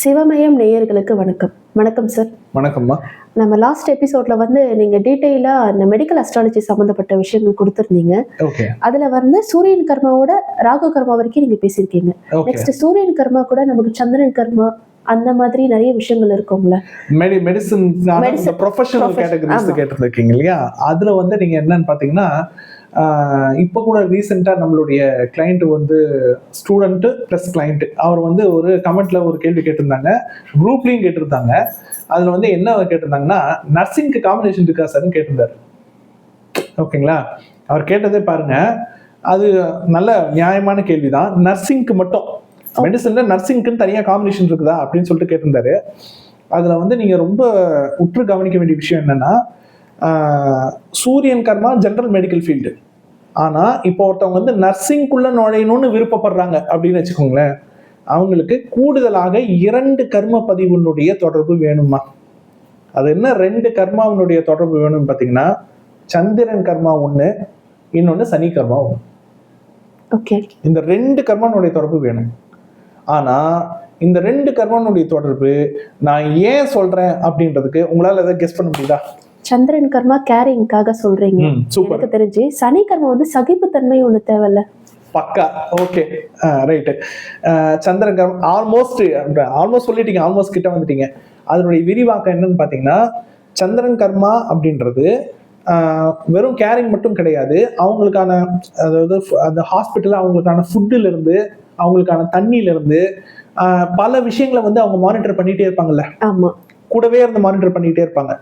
சிவமயம் நேயர்களுக்கு வணக்கம். வணக்கம் சார் வணக்கம்மா. நம்ம லாஸ்ட் எபிசோட்ல வந்து நீங்க டீட்டெயிலா இந்த மெடிக்கல் அஸ்ட்ராலஜி சம்பந்தப்பட்ட விஷயங்கள் கொடுத்துருந்தீங்க. அதுல வந்து சூரியன் கர்மாவோட ராகு கர்மா வரைக்கும் நீங்க பேசியிருக்கீங்க. நெக்ஸ்ட் சூரியன் கர்மா கூட நமக்கு சந்திரன் கர்மா அந்த மாதிரி நிறைய விஷயங்கள் இருக்கும்ல. மெடி மெடிசன். ப்ரொஃபஷனல். கேட்டகரிஸ். கேட்டிருக்கீங்க இல்லையா? அதுல வந்து நீங்க என்னன்னு பாத்தீங்கன்னா இப்போ கூட ரீசெண்டாக நம்மளுடைய கிளைண்ட் வந்து ஸ்டூடெண்ட்டு ப்ளஸ் கிளைண்ட்டு அவர் வந்து ஒரு கமெண்ட்ல ஒரு கேள்வி கேட்டிருந்தாங்க. குரூப்லேயும் கேட்டிருந்தாங்க. அதில் வந்து என்ன கேட்டிருந்தாங்கன்னா நர்சிங்க்கு காம்பினேஷன் இருக்கா சார்னு கேட்டிருந்தாரு. ஓகேங்களா? அவர் கேட்டதே பாருங்க. அது நல்ல நியாயமான கேள்விதான். நர்சிங்க்கு மட்டும். மெடிசன்ல நர்சிங்க்குன்னு தனியாக காம்பினேஷன் இருக்குதா அப்படின்னு சொல்லிட்டு கேட்டிருந்தாரு. அதில் வந்து நீங்கள் ரொம்ப உற்று கவனிக்க வேண்டிய விஷயம் என்னன்னா சூரியன் கர்மா ஜென்ரல் மெடிக்கல் ஃபீல்டு ஆனா இப்போ ஒருத்தவங்க வந்து நர்சிங்குள்ள நுழையணும்னு விருப்பப்படுறாங்க அப்படின்னு வச்சுக்கோங்களேன் அவங்களுக்கு கூடுதலாக இரண்டு கர்ம பதிவுனுடைய தொடர்பு வேணுமா அது என்ன? ரெண்டு கர்மாவினுடைய தொடர்பு வேணும்னு பார்த்தீங்கன்னா சந்திரன் கர்மா ஒன்று இன்னொன்று சனி கர்மா ஒன்று ஓகே. இந்த ரெண்டு கர்மனுடைய தொடர்பு வேணும். ஆனா இந்த ரெண்டு கர்மனுடைய தொடர்பு நான் ஏன் சொல்றேன் அப்படின்றதுக்கு உங்களால எதாவது கெஸ் பண்ண முடியுதா? சந்திரன் கர்மா கேரிங்காக சொல்றீங்க. எனக்கு தெரிஞ்சு சனி கர்மா வந்து சகிப்புத்தன்மை ஒண்ணு தேவையில்ல. பக்கா ஓகே ரைட்டு சந்திரன் கர்மம் ஆல்மோஸ்ட் ஆல்மோஸ்ட் சொல்லிட்டீங்க ஆல்மோஸ்ட் கிட்ட வந்துட்டீங்க. அதனுடைய விரிவாக்கம் என்னன்னு பார்த்தீங்கன்னா சந்திரன் கர்மா அப்படின்றது வெறும் கேரிங் மட்டும் கிடையாது. அவங்களுக்கான அதாவது அந்த ஹாஸ்பிட்டலில் அவங்களுக்கான ஃபுட்டுல இருந்து அவங்களுக்கான தண்ணியில இருந்து பல விஷயங்களை வந்து அவங்க மானிட்டர் பண்ணிட்டே இருப்பாங்கல்ல. கூடவே இருந்து மானிட்டர் பண்ணிட்டே இருப்பாங்க.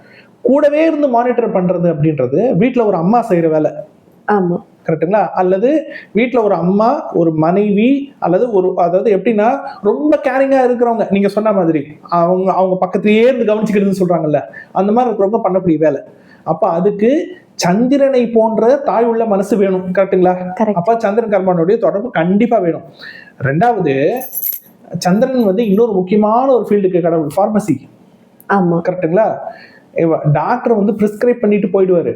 கூடவே இருந்து மானிட்டர் பண்றது அப்படின்றது வீட்டில் ஒரு அம்மா செய்யற வேலை. ஆமா. கரெக்ட்டுங்களா? அல்லது வீட்டில் ஒரு அம்மா ஒரு மனைவி அல்லது ஒரு அதாவது எப்படின்னா ரொம்ப கேரிங்காக இருக்கிறவங்க. நீங்கள் சொன்ன மாதிரி அவங்க அவங்க பக்கத்துலேயே இருந்து கவனிச்சுக்கிறதுன்னு சொல்கிறாங்கல்ல அந்த மாதிரி இருக்கிறவங்க பண்ணக்கூடிய வேலை. அப்போ அதுக்கு சந்திரனை போன்ற தாய் உள்ள மனசு வேணும். கரெக்ட்டுங்களா? கரெக்ட் அப்போ சந்திரன் கர்மானுடைய தொடர்பு கண்டிப்பாக வேணும். ரெண்டாவது சந்திரன் வந்து இன்னொரு முக்கியமான ஒரு ஃபீல்டுக்கு கடவுள் ஃபார்மசி ஆமா. கரெக்ட்டுங்களா? டாக்டர் வந்து ப்ரிஸ்கிரைப் பண்ணிட்டு போயிடுவாரு.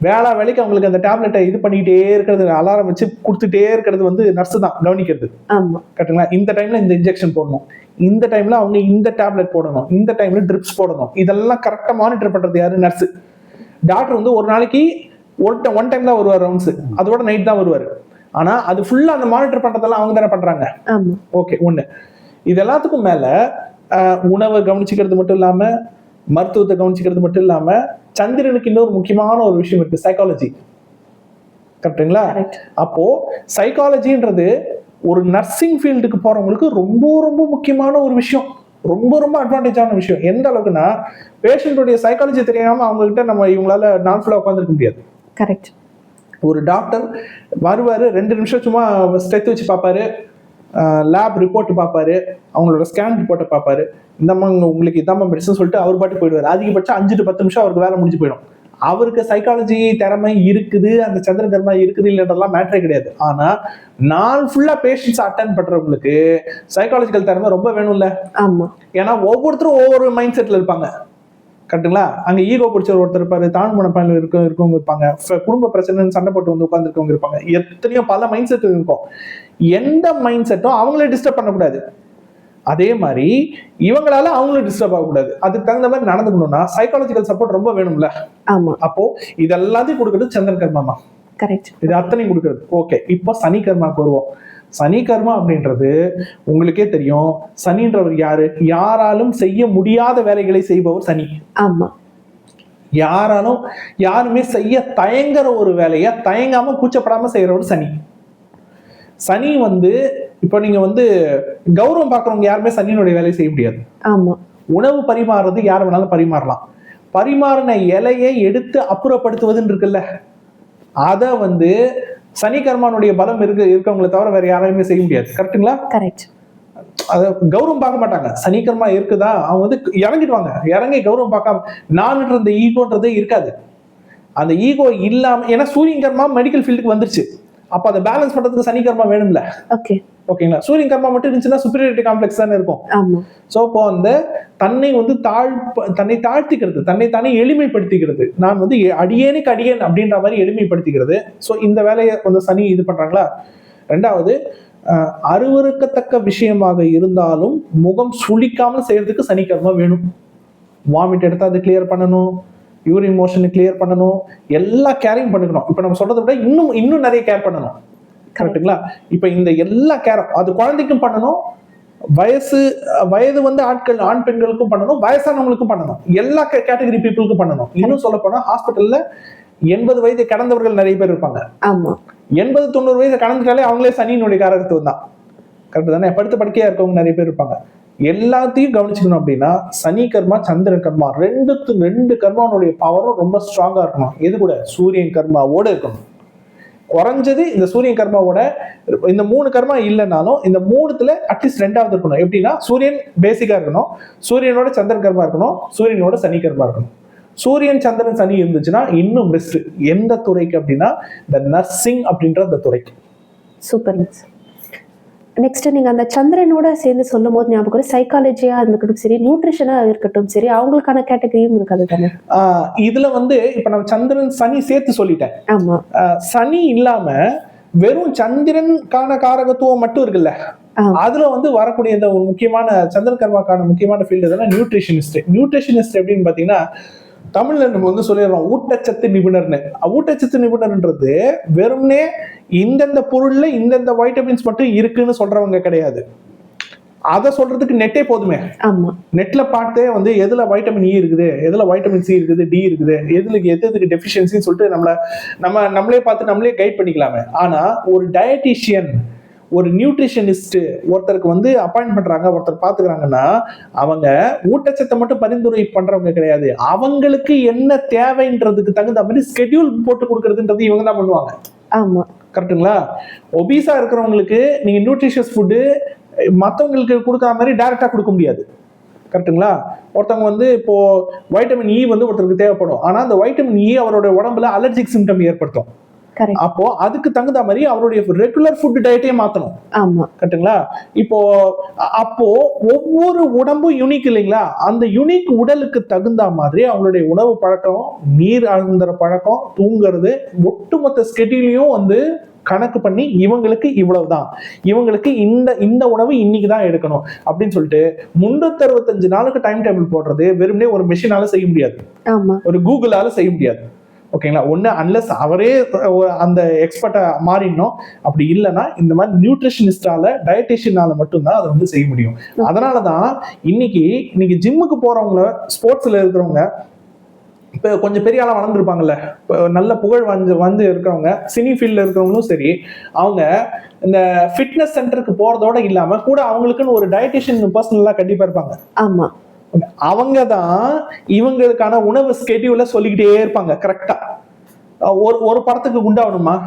வேளா வேலைக்கு அவங்களுக்கு அந்த டேப்லெட்டை இது பண்ணிக்கிட்டே இருக்கிறது அலாரம் வச்சு கொடுத்துட்டே இருக்கிறது வந்து நர்ஸ் தான் கவனிக்கிறது. ஆமா. கரெக்ட்டுங்களா இந்த டைம்ல இந்த இன்ஜெக்ஷன் போடணும். இந்த டைம்ல அவங்க இந்த டேப்லெட் போடணும். இந்த டைம்ல ட்ரிப்ஸ் போடணும். இதெல்லாம் கரெக்டாக மானிட்டர் பண்றது யாரு? நர்ஸ் டாக்டர் வந்து ஒரு நாளைக்கு ஒன் ஒன் டைம் தான் வருவார் ரவுண்ட்ஸ் அதோட நைட் தான் வருவார். ஆனா அது ஃபுல்லா அந்த மானிட்டர் பண்றதெல்லாம் அவங்க தானே பண்றாங்க. ஓகே ஒன்று இது எல்லாத்துக்கும் மேல உணவை கவனிச்சுக்கிறது மட்டும் இல்லாம மருத்துவத்தை கவனிச்சுக்கிறது மட்டும் இல்லாம சந்திரனுக்கு இன்னொரு முக்கியமான ஒரு விஷயம் இருக்கு சைக்காலஜி கரெக்டுங்களா கரெக்ட் அப்போ சைக்காலஜின்றது ஒரு நர்சிங் ஃபீல்டுக்கு போறவங்களுக்கு ரொம்ப ரொம்ப முக்கியமான ஒரு விஷயம். ரொம்ப ரொம்ப அட்வான்டேஜான விஷயம். எந்த அளவுக்குன்னா பேஷண்ட்டுடைய சைக்காலஜி தெரியாம அவங்க கிட்ட நம்ம இவங்களால ஃபுல்லாக உட்காந்துருக்க முடியாது. கரெக்ட் ஒரு டாக்டர் வருவார் ரெண்டு நிமிஷம் சும்மா ஸ்ட்ரெச் வச்சு பார்ப்பாரு. லேப் ரிப்போர்ட் பார்ப்பாரு அவங்களோட ஸ்கேன் ரிப்போர்ட்டை பார்ப்பாரு. இந்தம்மா உங்களுக்கு இதாம்மா மெடிசன் சொல்லிட்டு அவர் பாட்டு போயிடுவார். அதிகபட்சம் அஞ்சு to பத்து நிமிஷம் அவருக்கு வேலை முடிஞ்சு போயிடும். அவருக்கு சைக்காலஜி திறமை இருக்குது அந்த சந்திர கர்மா இருக்குது இல்லைன்றதெல்லாம் மேட்டரே கிடையாது. ஆனா நாள் ஃபுல்லா பேஷண்ட்ஸ் அட்டன் பண்றவங்களுக்கு சைக்காலஜிக்கல் திறமை ரொம்ப வேணும்ல. ஆமா. ஏன்னா ஒவ்வொருத்தரும் ஒவ்வொரு மைண்ட் செட்ல இருப்பாங்க. கரெக்ட்டுங்களா அங்க ஈகோ பிடிச்ச ஒருத்தர் இருப்பாரு தாழ்வு மனப்பான்மை இருக்க இருக்கவங்க இருப்பாங்க. குடும்ப பிரச்சனைன்னு சண்டை போட்டு வந்து உட்காந்துருக்கவங்க இருப்பாங்க. எத்தனையோ பல மைண்ட் செட் இருக்கும். எந்த மைண்ட் செட்டும் அவங்கள டிஸ்டர்ப் பண்ணக்கூடாது. அதே மாதிரி இவங்களால அவங்களும் டிஸ்டர்ப் ஆகக்கூடாது. அதுக்கு தகுந்த மாதிரி நடந்துக்கணும்னா சைக்காலஜிக்கல் சப்போர்ட் ரொம்ப வேணும்ல? ஆமா. அப்போ இது எல்லாத்தையும் கொடுக்கறது சந்திரன் கர்மாமா கரெக்ட் இது அத்தனையும் கொடுக்கறது. ஓகே இப்போ சனி கர்மாக்கு வருவோம். சனி கர்மா அப்படின்றது உங்களுக்கே தெரியும். சனின்றவர் யாரு? யாராலும் செய்ய முடியாத வேலைகளை செய்பவர் சனி. ஆமா. யாராலும் யாருமே செய்ய தயங்குற ஒரு வேலையை தயங்காம கூச்சப்படாம செய்யறவர் சனி. சனி வந்து இப்போ நீங்க வந்து கௌரவம் பார்க்குறவங்க யாருமே சனியினுடைய வேலையை செய்ய முடியாது. ஆமா. உணவு பரிமாறுறது யார் வேணாலும் பரிமாறலாம். பரிமாறின இலையை எடுத்து அப்புறப்படுத்துவதுன்னு இருக்குல்ல. அதை வந்து சனி கர்மானுடைய பலம் இருக்கு இருக்கவங்களை தவிர வேற யாராலுமே செய்ய முடியாது. கரெக்ட்டுங்களா கரெக்ட் அதை கௌரவம் பார்க்க மாட்டாங்க. சனிக்கிழமை இருக்குதா? அவங்க வந்து இறங்கிடுவாங்க. இறங்கி கௌரவம் பார்க்காம நான்ன்ற இந்த ஈகோன்றதே இருக்காது. அந்த ஈகோ இல்லாம ஏன்னா சூரியன் கர்மா மெடிக்கல் ஃபீல்டுக்கு வந்துருச்சு. அப்ப அதை பேலன்ஸ் பண்றதுக்கு சனிக்கிழமை வேணும்ல. ஓகே ஓகேங்களா சூரியன் கர்மா மட்டும் இருந்துச்சுன்னா சுப்பீரியாரிட்டி காம்ப்ளெக்ஸ் தானே இருக்கும். ஸோ இப்போ அந்த தன்னை வந்து தாழ் தன்னை தாழ்த்திக்கிறது தன்னை தானே எளிமைப்படுத்திக்கிறது. நான் வந்து அடியேனுக்கு அடியேன் அப்படின்ற மாதிரி எளிமைப்படுத்திக்கிறது. ஸோ இந்த வேலையை வந்து சனி இது பண்றாங்களா? ரெண்டாவது அஹ், அருவருக்கத்தக்க விஷயமாக இருந்தாலும் முகம் சுளிக்காமல் செய்யறதுக்கு சனி கர்மா வேணும். வாமிட் எடுத்தா அது கிளியர் பண்ணணும். யூரின் மோஷனை கிளியர் பண்ணணும். எல்லா கேரையும் பண்ணிக்கணும். இப்போ நம்ம சொல்றதை விட இன்னும் இன்னும் நிறைய கேர் பண்ணணும். கரெக்ட்டுங்களா இப்போ இந்த எல்லா கேரும் அது குழந்தைக்கும் பண்ணணும். வயசு வயது வந்து ஆட்கள் ஆண் பெண்களுக்கும் பண்ணணும். வயசானவங்களுக்கும் பண்ணணும். எல்லா கேட்டகரி பீப்புளுக்கும் பண்ணணும். இன்னும் சொல்ல போனா ஹாஸ்பிட்டல்ல எண்பது வயது கடந்தவர்கள் நிறைய பேர் இருப்பாங்க. எண்பது தொண்ணூறு வயசு கடந்துட்டாலே அவங்களே சனியினுடைய காரகத்துவம் தான் கரெக்ட் தானே? படுத்த படுக்கையா இருக்கவங்க நிறைய பேர் இருப்பாங்க. எல்லாத்தையும் கவனிச்சுக்கணும் அப்படின்னா சனி கர்மா சந்திர கர்மா ரெண்டுத்து ரெண்டு கர்மாவுடைய பவரும் ரொம்ப ஸ்ட்ராங்கா இருக்கணும். எது கூட? சூரியன் கர்மாவோட இருக்கணும். குறைஞ்சது இந்த சூரியன் கர்மாவோட இந்த மூணு கர்மா இல்லைனாலும் இந்த மூணுத்துல அட்லீஸ்ட் ரெண்டாவது இருக்கணும். எப்படின்னா சூரியன் பேசிக்கா இருக்கணும். சூரியனோட சந்திரன் கர்மா இருக்கணும். சூரியனோட சனி கர்மா இருக்கணும். சூரியன் சந்திரன் சனி இருந்துச்சுன்னா இன்னும் பெஸ்ட் எந்த துறைக்கு அப்படின்னா இந்த நர்சிங் அப்படின்ற அந்த துறைக்கு. சூப்பர் மிஸ் நெக்ஸ்ட் நீங்க அந்த சந்திரனோட சேர்ந்து சொல்லும் போது ஞாபகம் வரும். சைக்காலஜியா இருக்கட்டும் சரி நியூட்ரிஷனா இருக்கட்டும் சரி அவங்களுக்கான கேட்டகரியும் இருக்காது தானே? இதுல வந்து இப்ப நம்ம சந்திரன் சனி சேர்த்து சொல்லிட்டேன். ஆமா. சனி இல்லாம வெறும் சந்திரனுக்கான காரகத்துவம் மட்டும் இருக்குல்ல. அதுல வந்து வரக்கூடிய இந்த ஒரு முக்கியமான சந்திரன் கர்மாக்கான முக்கியமான ஃபீல்டு எதுனா நியூட்ரிஷனிஸ்ட் நியூட்ரிஷனிஸ்ட் எப்படின்னு பாத்தீங்கன்னா தமிழ்ல நம்ம வந்து சொல்லிடுறோம் ஊட்டச்சத்து நிபுணர்னு. ஊட்டச்சத்து நிபுணர்ன்றது வெறும்னே இந்தந்த பொருள்ல இந்தந்த வைட்டமின்ஸ் மட்டும் இருக்குன்னு சொல்றவங்க கிடையாது. அதை சொல்றதுக்கு நெட்டே போதுமே. நெட்ல பார்த்தே வந்து எதுல வைட்டமின் இ இருக்குது எதுல வைட்டமின் சி இருக்குது டி இருக்குது எதுல எது எதுக்கு டெஃபிஷியன்சின்னு சொல்லிட்டு நம்மள நம்ம நம்மளே பார்த்து நம்மளே கைட் பண்ணிக்கலாமே. ஆனா ஒரு டயட்டிஷியன் ஒரு நியூட்ரிஷனிஸ்ட் ஒருத்தருக்கு வந்து அப்பாயின்ட் பண்றாங்க ஒருத்தர் பாத்துக்கிறாங்கன்னா அவங்க ஊட்டச்சத்தை மட்டும் பரிந்துரை பண்றவங்க கிடையாது. அவங்களுக்கு என்ன தேவைன்றதுக்கு தகுந்த மாதிரி ஸ்கெட்யூல் போட்டு கொடுக்கறதுன்றது இவங்க தான் பண்ணுவாங்க. ஆமா. கரெக்ட்டுங்களா ஒபீஸா இருக்கிறவங்களுக்கு நீங்க நியூட்ரிஷியஸ் ஃபுட்டு மற்றவங்களுக்கு கொடுக்குற மாதிரி டைரக்டா கொடுக்க முடியாது. கரெக்ட்டுங்களா ஒருத்தவங்க வந்து இப்போ வைட்டமின் இ வந்து ஒருத்தருக்கு தேவைப்படும். ஆனா அந்த வைட்டமின் இ அவரோட உடம்புல அலர்ஜிக் சிம்டம் ஏற்படுத்தும். அப்போ அதுக்கு தகுந்த மாதிரி அவருடைய ரெகுலர் ஃபுட் டயட்டையே மாத்தணும். ஆமா. கரெக்ட்டுங்களா? இப்போ அப்போ ஒவ்வொரு உடம்பும் யூனிக் இல்லைங்களா? அந்த யூனிக் உடலுக்கு தகுந்த மாதிரி அவங்களுடைய உணவு பழக்கம் நீர் அருந்துற பழக்கம் தூங்குறது ஒட்டுமொத்த ஸ்கெடியூலையும் வந்து கணக்கு பண்ணி இவங்களுக்கு இவ்வளவுதான். இவங்களுக்கு இந்த இந்த உணவு இன்னைக்கு தான் எடுக்கணும். அப்படின்னு சொல்லிட்டு முன்னூத்தி அறுபத்தஞ்சு நாளுக்கு டைம் டேபிள் போடுறது வெறுமனே ஒரு மிஷினால செய்ய முடியாது. ஒரு கூகுளால செய்ய முடியாது. ஓகேங்களா? ஒன்று அன்லஸ் அவரே அந்த எக்ஸ்பர்ட்டை மாறிடணும். அப்படி இல்லைன்னா இந்த மாதிரி நியூட்ரிஷனிஸ்டால டயட்டிஷியனால மட்டும்தான் அதை வந்து செய்ய முடியும். அதனால தான் இன்னைக்கு இன்னைக்கு ஜிம்முக்கு போறவங்க ஸ்போர்ட்ஸ்ல இருக்கிறவங்க இப்போ கொஞ்சம் பெரிய ஆளாக வளர்ந்துருப்பாங்கல்ல இப்போ நல்ல புகழ் வந்து வந்து இருக்கிறவங்க சினி ஃபீல்டில் இருக்கிறவங்களும் சரி அவங்க இந்த ஃபிட்னஸ் சென்டருக்கு போகிறதோட இல்லாமல் கூட அவங்களுக்குன்னு ஒரு டயட்டிஷியன் பர்சனலாக கண்டிப்பாக இருப்பாங்க. ஆமா. அவங்க தான் இவங்களுக்கான உணவு ஸ்கெடியூல சொல்லிக்கிட்டே இருப்பாங்க கரெக்டா ஒரு ஒரு படத்துக்கு குண்டாகணுமா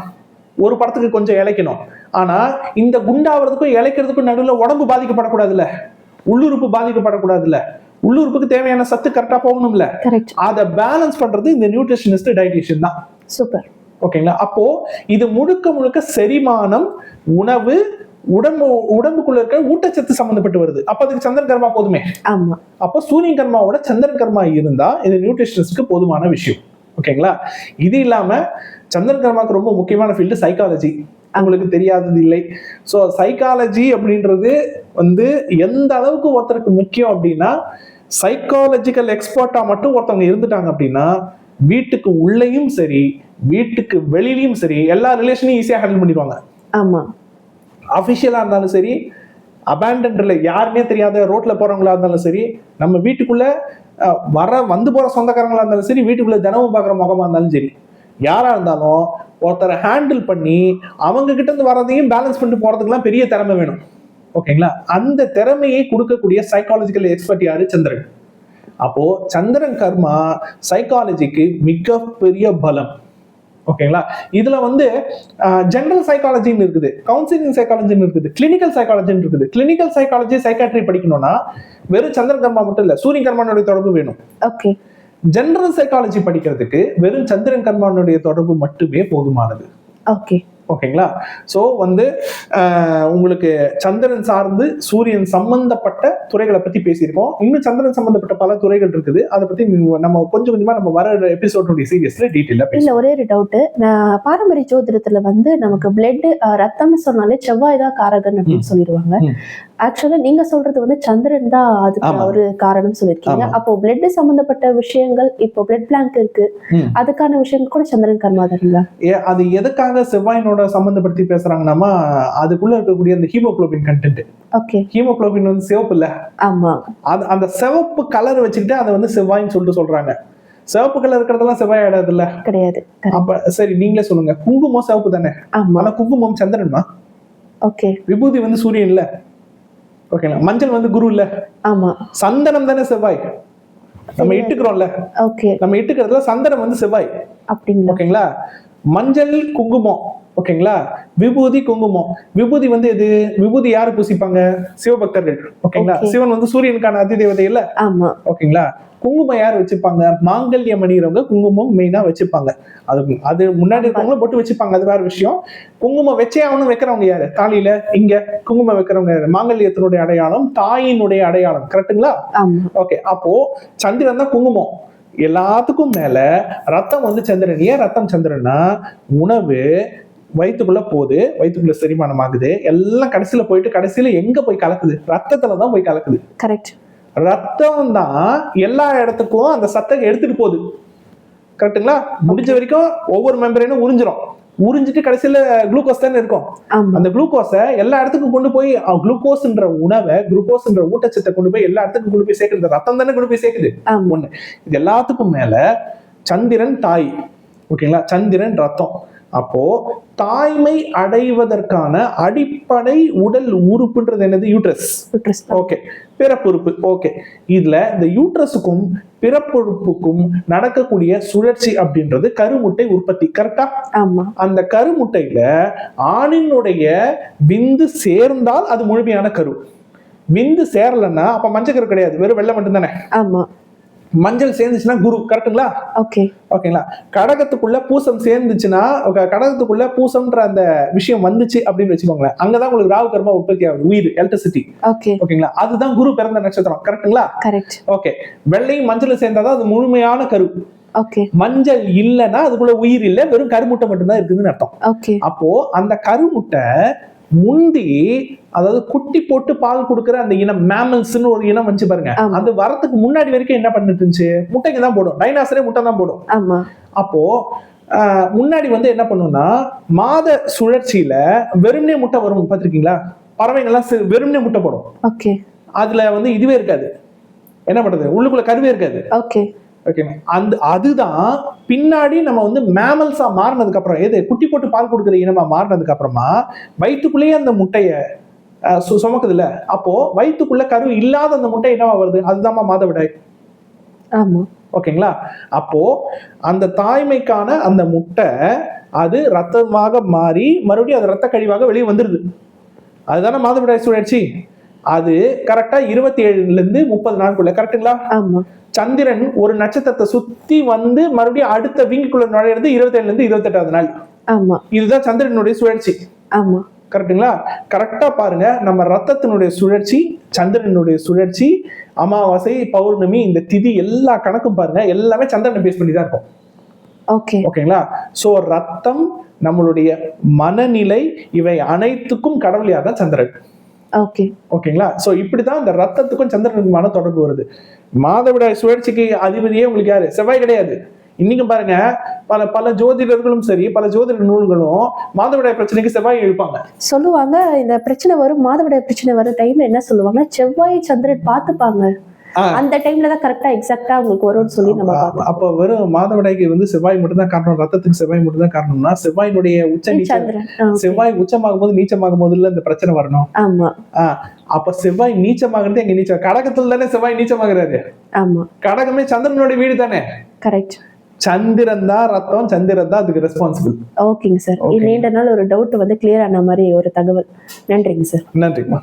ஒரு படத்துக்கு கொஞ்சம் இளைக்கணும் ஆனா இந்த குண்டாகிறதுக்கும் இளைக்கிறதுக்கும் நடுவில் உடம்பு பாதிக்கப்படக்கூடாதுல்ல. உள்ளுறுப்பு பாதிக்கப்படக்கூடாதுல்ல. உள்ளுறுப்புக்கு தேவையான சத்து கரெக்டா போகணும்ல. அதை பேலன்ஸ் பண்றது இந்த நியூட்ரிஷனிஸ்ட் டயட்டிஷியன் தான். சூப்பர் ஓகேங்களா அப்போ இது முழுக்க முழுக்க செரிமானம் உணவு உடம்பு உடம்புக்குள்ள இருக்க ஊட்டச்சத்து சம்மந்தப்பட்டு வருது. அப்ப அதுக்கு சந்திரன் கர்மா போதுமே. ஆமா. அப்போ சூரியன் கர்மாவோட சந்திரன் கர்மா இருந்தா இது நியூட்ரிஷனிஸ்ட்க்கு போதுமான விஷயம். ஓகேங்களா? இது இல்லாம சந்திரன் கர்மாக்கு ரொம்ப முக்கியமான ஃபீல்டு சைக்காலஜி அவங்களுக்கு தெரியாதது இல்லை. ஸோ சைக்காலஜி அப்படின்றது வந்து எந்த அளவுக்கு ஒருத்தருக்கு முக்கியம் அப்படின்னா சைக்காலஜிக்கல் எக்ஸ்பர்ட்டா மட்டும் ஒருத்தவங்க இருந்துட்டாங்க அப்படின்னா வீட்டுக்கு உள்ளேயும் சரி வீட்டுக்கு வெளியிலயும் சரி எல்லா ரிலேஷனையும் ஈஸியாக ஹேண்டில் பண்ணிடுவாங்க. ஆமா. அஃபிஷியலாக இருந்தாலும் சரி அபேண்டன்ல யாருமே தெரியாத ரோட்ல போறவங்களா இருந்தாலும் சரி நம்ம வீட்டுக்குள்ள வர வந்து போற சொந்தக்காரங்களா இருந்தாலும் சரி வீட்டுக்குள்ள தினமும் பார்க்குற முகமா இருந்தாலும் சரி யாரா இருந்தாலும் ஒருத்தரை ஹேண்டில் பண்ணி அவங்க கிட்ட இருந்து வரதையும் பேலன்ஸ் பண்ணிட்டு போறதுக்குலாம் பெரிய திறமை வேணும். ஓகேங்களா? அந்த திறமையை கொடுக்கக்கூடிய சைக்காலஜிக்கல் எக்ஸ்பர்ட் யாரு? சந்திரன். அப்போ சந்திரன் கர்மா சைக்காலஜிக்கு மிகப்பெரிய பலம். ஓகேங்களா இதுல வந்து ஜெனரல் சைக்காலஜின்னு இருக்குது கவுன்சிலிங் சைக்காலஜின்னு இருக்குது கிளினிக்கல் சைக்காலஜின்னு இருக்குது. கிளினிக்கல் சைக்காலஜி சைக்காட்ரி படிக்கணும்னா வெறும் சந்திரன் கர்மா மட்டும் இல்ல சூரியன் கர்மானுடைய தொடர்பு வேணும். ஓகே ஜெனரல் சைக்காலஜி படிக்கிறதுக்கு வெறும் சந்திரன் கர்மானுடைய தொடர்பு மட்டுமே போதுமானது. ஓகே ஓகேங்களா? ஸோ வந்து உங்களுக்கு சந்திரன் சார்ந்து சூரியன் சம்பந்தப்பட்ட துறைகளை பத்தி பேசியிருக்கோம். இன்னும் சந்திரன் சம்பந்தப்பட்ட பல துறைகள் இருக்குது. அதை பத்தி நம்ம கொஞ்சம் கொஞ்சமா நம்ம வர எபிசோடுடைய சீரியஸ்ல டீட்டெயிலா இல்ல ஒரே ஒரு டவுட் நான் பாரம்பரிய ஜோதிடத்துல வந்து நமக்கு பிளட் ரத்தம்னு சொன்னாலே செவ்வாய் தான் காரகன் அப்படின்னு சொல்லிடுவாங்க. ஆக்சுவலா நீங்க சொல்றது வந்து சந்திரன் தான் அதுக்கு. ஒரு காரணம் சொல்லிருக்கீங்க. அப்போ பிளட் சம்பந்தப்பட்ட விஷயங்கள் இப்போ பிளட் பிளாங்க் இருக்கு. அதுக்கான விஷயங்கள் கூட சந்திரன் கர்மாதானுங்களா ஏ- அது எதுக்காக செவ்வாயினோட சம்பந்தப்படுத்தி பேசுறாங்கன்னா அதுக்குள்ள இருக்கக்கூடிய அந்த ஹீமோகுளோபின் கண்டென்ட் ஓகே. ஹீமோகுளோபின் வந்து சிவப்பு இல்ல? ஆமா. அது அந்த சிவப்பு கலர் வச்சுக்கிட்டு அதை வந்து செவ்வாய்ன்னு சொல்லிட்டு சொல்றாங்க. சிவப்பு கலர் இருக்கிறதெல்லாம் செவ்வாய் ஆடாது இல்ல கிடையாது. அப்ப சரி நீங்களே சொல்லுங்க. குங்குமம் சிவப்பு தானே? ஆனா குங்குமம் சந்திரன்மா? ஓகே. விபூதி வந்து சூரியன் இல்ல? ஓகேங்களா? மஞ்சள் வந்து குரு இல்ல? ஆமா. சந்தனம் தானே செவ்வாய்? நம்ம. இட்டுக்கிறோம்ல? ஓகே. நம்ம இட்டுக்கிறதுல சந்தனம் வந்து செவ்வாய். அப்படிங்களா? ஓகேங்களா? மஞ்சள் குங்குமம். ஓகேங்களா? விபூதி குங்குமம். விபூதி வந்து எது? விபூதி யாரு பூசிப்பாங்க? சிவபக்தர்கள். ஓகேங்களா. சிவன் வந்து சூரியனுக்கான அதிதேவதை இல்ல? ஆமா. ஓகேங்களா? குங்குமம் யார் வச்சுப்பாங்க? மாங்கல்யம் அணிகிறவங்க குங்குமம் மெயினா வச்சுப்பாங்க. அது அது முன்னாடி இருக்கவங்க பொட்டு வச்சுப்பாங்க. அது வேற விஷயம். குங்குமம் வச்சே ஆகணும் வைக்கிறவங்க யாரு? தாலியில இங்க குங்குமம் வைக்கிறவங்க யாரு? மாங்கல்யத்தினுடைய அடையாளம் தாயினுடைய அடையாளம். கரெக்ட்டுங்களா? ஆமா. ஓகே. அப்போ சந்திரன் தான் குங்குமம். எல்லாத்துக்கும் மேல ரத்தம் வந்து சந்திரன். ஏன் ரத்தம் சந்திரன்னா உணவு வயிற்றுக்குள்ள போகுது வயிற்றுக்குள்ள செரிமானம் ஆகுது. எல்லாம் கடைசியில போயிட்டு கடைசியில எங்க போய் கலக்குது? ரத்தத்துல தான் போய் கலக்குது. கரெக்ட் ரத்தம் தான் எல்லா இடத்துக்கும் அந்த சத்தை எடுத்துட்டு போகுது. கரெக்ட்டுங்களா முடிஞ்ச வரைக்கும் ஒவ்வொரு மெம்பரையும் உறிஞ்சிரும். உறிஞ்சிட்டு கடைசியில குளுக்கோஸ் தானே இருக்கும். அந்த குளுக்கோஸை எல்லா இடத்துக்கும் கொண்டு போய் குளுக்கோஸ்ன்ற உணவை குளுக்கோஸ்ன்ற ஊட்டச்சத்தை கொண்டு போய் எல்லா இடத்துக்கும் கொண்டு போய் சேர்க்குறது ரத்தம் தானே கொண்டு போய் சேர்க்குது. ஒண்ணு. இது எல்லாத்துக்கும் மேல சந்திரன் தாய். ஓகேங்களா? சந்திரன் ரத்தம். அப்போ தாய்மை அடைவதற்கான அடிப்படை உடல் உறுப்புன்றது என்னது? யூட்ரஸ். ஓகே பிறப்புறுப்பு. ஓகே இதுல இந்த யூட்ரஸுக்கும் பிறப்புறுப்புக்கும் நடக்கக்கூடிய சுழற்சி அப்படின்றது கருமுட்டை உற்பத்தி. கரெக்டா ஆமா. அந்த கருமுட்டையில ஆணினுடைய விந்து சேர்ந்தால் அது முழுமையான கரு. விந்து சேரலன்னா அப்ப மஞ்சள் கரு கிடையாது. வெறும் வெள்ளை மட்டும் தானே ஆமா. மஞ்சள் சேர்ந்துச்சுன்னா குரு கரெக்ட்டுங்களா ஓகே ஓகேங்களா கடகத்துக்குள்ள பூசம் சேர்ந்துச்சுன்னா கடகத்துக்குள்ள பூசம்ன்ற அந்த விஷயம் வந்துச்சு அப்படின்னு வச்சுக்கோங்களேன். அங்கதான் உங்களுக்கு ராகு கர்மா உற்பத்தி ஆகுது. உயிர் எலக்ட்ரிசிட்டி ஓகே ஓகேங்களா அதுதான் குரு பிறந்த நட்சத்திரம் கரெக்ட்டுங்களா கரெக்ட் ஓகே வெள்ளையும் மஞ்சளும் சேர்ந்தாதான் அது முழுமையான கரு. ஓகே மஞ்சள் இல்லைன்னா அதுக்குள்ள உயிர் இல்லை வெறும் கருமுட்டை மட்டும்தான் இருக்குதுன்னு அர்த்தம். ஓகே அப்போ அந்த கருமுட்டை முந்தி அதாவது குட்டி போட்டு பால் கொடுக்குற அந்த இனம் மேமல்ஸ்னு ஒரு இனம் வந்து பாருங்க. அது வரத்துக்கு முன்னாடி வரைக்கும் என்ன பண்ணிட்டு இருந்துச்சு? முட்டைக்கு தான் போடும். டைனாசரே முட்டை தான் போடும். ஆமா. அப்போ முன்னாடி வந்து என்ன பண்ணும்னா மாத சுழற்சியில வெறும்னே முட்டை வரும். பார்த்திருக்கீங்களா? பறவைங்கள்லாம் சி- வெறும்னே முட்டை போடும். ஓகே. அதுல வந்து இதுவே இருக்காது. என்ன பண்றது? உள்ளுக்குள்ள கருவே இருக்காது. ஓகே அந்த அதுதான் பின்னாடி நம்ம வந்து மேமல்ஸா மாறினதுக்கு அப்புறம் எது? குட்டி போட்டு பால் கொடுக்குற இனமா மாறினதுக்கு அப்புறமா வயிற்றுக்குள்ளேயே அந்த முட்டைய அஹ், சு- சுமக்குதுல்ல? அப்போ வயிற்றுக்குள்ள கரு இல்லாத அந்த முட்டை என்னவா வருது? அதுதாம்மா மாதவிடாய். ஆமா. ஓகேங்களா அப்போ அந்த தாய்மைக்கான அந்த முட்டை அது ரத்தமாக மாறி மறுபடியும் அது ரத்த கழிவாக வெளியே வந்துருது. அதுதானே மாதவிடாய் சுழற்சி? அது கரெக்டா இருபத்தி ஏழுல இருந்து முப்பது நாளுக்குள்ள கரெக்ட்டுங்களா ஆமா. சந்திரன் ஒரு நட்சத்திரத்தை சுத்தி வந்து மறுபடியும் அடுத்த விங்குக்குள்ள நுழையிறது இருபத்தேழுல இருந்து இருபத்தெட்டாவது நாள். ஆமா. இதுதான் சந்திரனுடைய சுழற்சி. ஆமா. கரெக்ட்டுங்களா கரெக்டா பாருங்க நம்ம ரத்தத்தினுடைய சுழற்சி சந்திரனுடைய சுழற்சி அமாவாசை பௌர்ணமி இந்த திதி எல்லா கணக்கும் பாருங்க எல்லாமே சந்திரனை பேஸ் பண்ணி தான் இருக்கும். ஓகே. ஓகேங்களா சோ ரத்தம் நம்மளுடைய மனநிலை இவை அனைத்துக்கும் கடவுளியாக தான் சந்திரன். ஓகே ஓகேங்களா சோ இப்படிதான் இந்த ரத்தத்துக்கும் சந்திரனுக்குமான தொடர்பு வருது. மாதவிடாய் சுழற்சிக்கு அதிபதியே உங்களுக்கு யாரு? செவ்வாய் கிடையாது. இன்னைக்கும் பாருங்க பல பல ஜோதிடர்களும் சரி பல ஜோதிட நூல்களும் மாதவிடாய் பிரச்சனைக்கு செவ்வாய் எழுப்பாங்க சொல்லுவாங்க இந்த பிரச்சனை வரும் மாதவிடாய் பிரச்சனை வர டைம்ல என்ன சொல்லுவாங்க? செவ்வாய் சந்திரன் பார்த்துப்பாங்க. அந்த டைம்ல தான் கரெக்டா எக்ஸாக்டா உங்களுக்கு வரும்னு சொல்லி நம்ம பார்ப்போம் அப்ப வெறும் மாதவிடாய்க்கு வந்து செவ்வாய் மட்டும்தான் காரணம் ரத்தத்துக்கு செவ்வாய் மட்டும்தான் காரணம்னா செவ்வாயினுடைய உச்ச நீச்சம். செவ்வாய் உச்சமாகும் போது நீச்சமாகும் போதுல இந்த பிரச்சனை வரணும். ஆமா. அப்ப செவ்வாய் நீச்சமாகிறது எங்க நீச்சம் கடகத்துல தானே செவ்வாய் நீச்சமாகிறாரு. ஆமா. கடகமே சந்திரனுடைய வீடு தானே. கரெக்ட் சந்திரன் தான் ரத்தம் சந்திரன் தான் அதுக்கு ரெஸ்பான்சிபிள் ஓகேங்க சார். நீண்ட நாள் ஒரு டவுட் வந்து கிளியர் ஆன மாதிரி ஒரு தகவல். நன்றிங்க சார் நன்றிம்மா